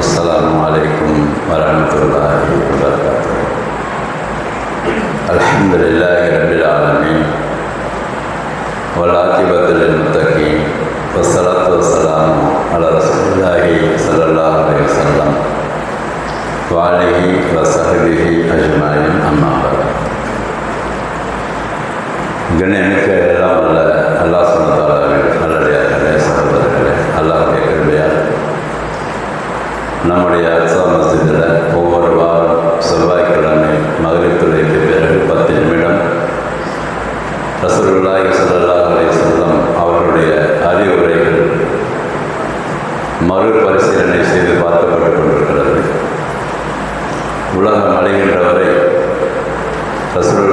السلام عليكم ورحمة الله وبركاته الحمد لله رب العالمين والعاقبة للمتقين والصلاة والسلام على رسول الله صلى الله عليه وسلم وعليه وصحبه أجمعين أما بعد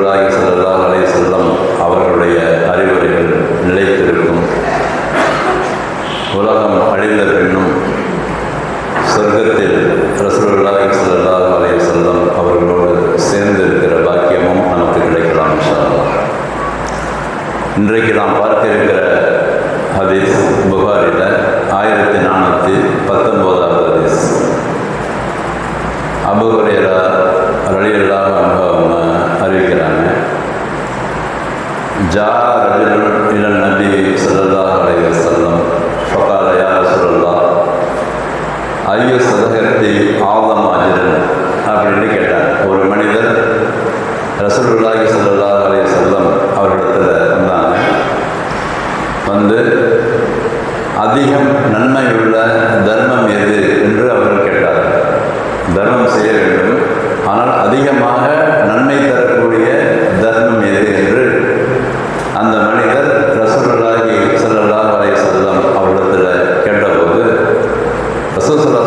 நாயகி செல்லல்லா அலை செல்லம் அவர்களுடைய அறிவுரைகள் நிலைத்திருக்கும். உலகம் அழிந்த பின்னும் சொர்க்கத்தில் ரசூல்லா செல்லல்லா அலை செல்லம் அவர்களோடு சேர்ந்து இருக்கிற பாக்கியமும் நமக்கு கிடைக்கலாம் இன்றைக்கு நாம் பார்த்திருக்கிற ஹதீஸ் جاء رجل إلى النبي صلى الله عليه وسلم فقال يا رسول الله أي صدقتي அப்படின்னு கேட்டார் ஒரு மனிதர் ரசூலுல்லாஹி சல்லாஹ் அலி சொல்லம் அவரிடத்தில் இருந்தாங்க வந்து அதிகம் நன்மையுள்ள தர்மம் எது என்று そうそう。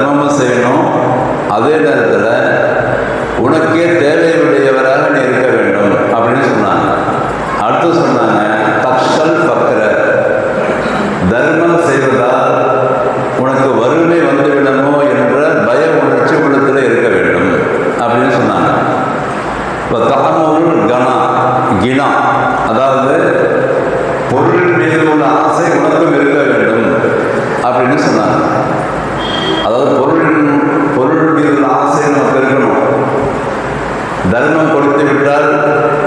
தர்மம் செய்யணும். அதே நேரத்தில் உனக்கே தேவையுடையவராக நீ இருக்க வேண்டும் அப்படின்னு சொன்னாங்க. அடுத்து சொன்னாங்க தக்ஷல் பக்ர. தர்மம் செய்வதால் உனக்கு வறுமை வந்துவிடமோ என்ற பய உணர்ச்சி உள்ளத்தில் இருக்க வேண்டும் அப்படின்னு சொன்னாங்க. இப்போ தகமூர் கணா கிணா அதாவது பொருள் மீது உள்ள ஆசை உனக்கும் இருக்க வேண்டும் அப்படின்னு சொன்னாங்க. தர்மம் கொடுத்து விட்டால்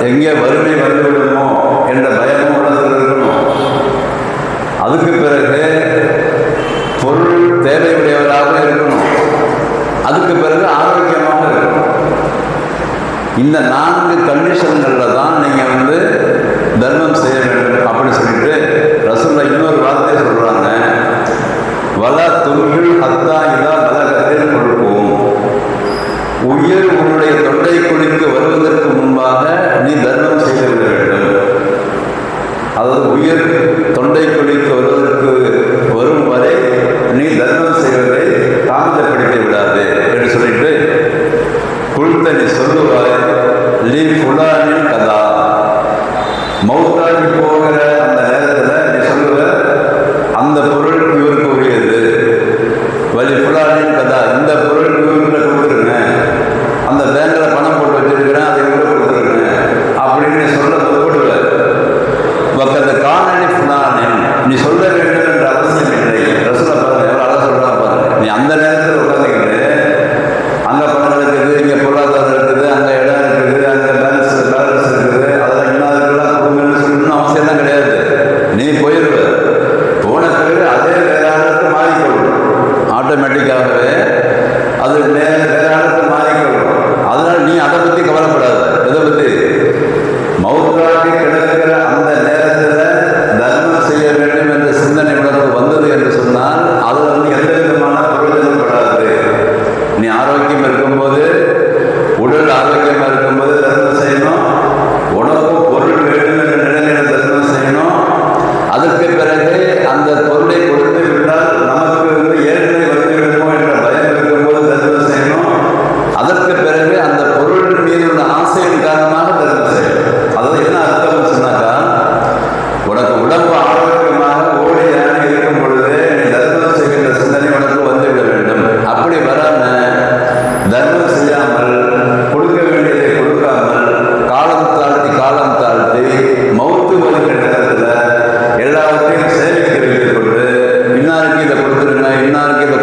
எங்கே வறுமை வந்துவிடுமோ என்ற பயமும் உணர்ந்திருக்கணும் அதுக்கு பிறகு ആരോഗ്യന്മാർക്കും എന്നാർക്ക്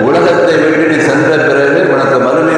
உலகத்தை விட்டு நீ சென்ற பிறகு உனக்கு மறுமை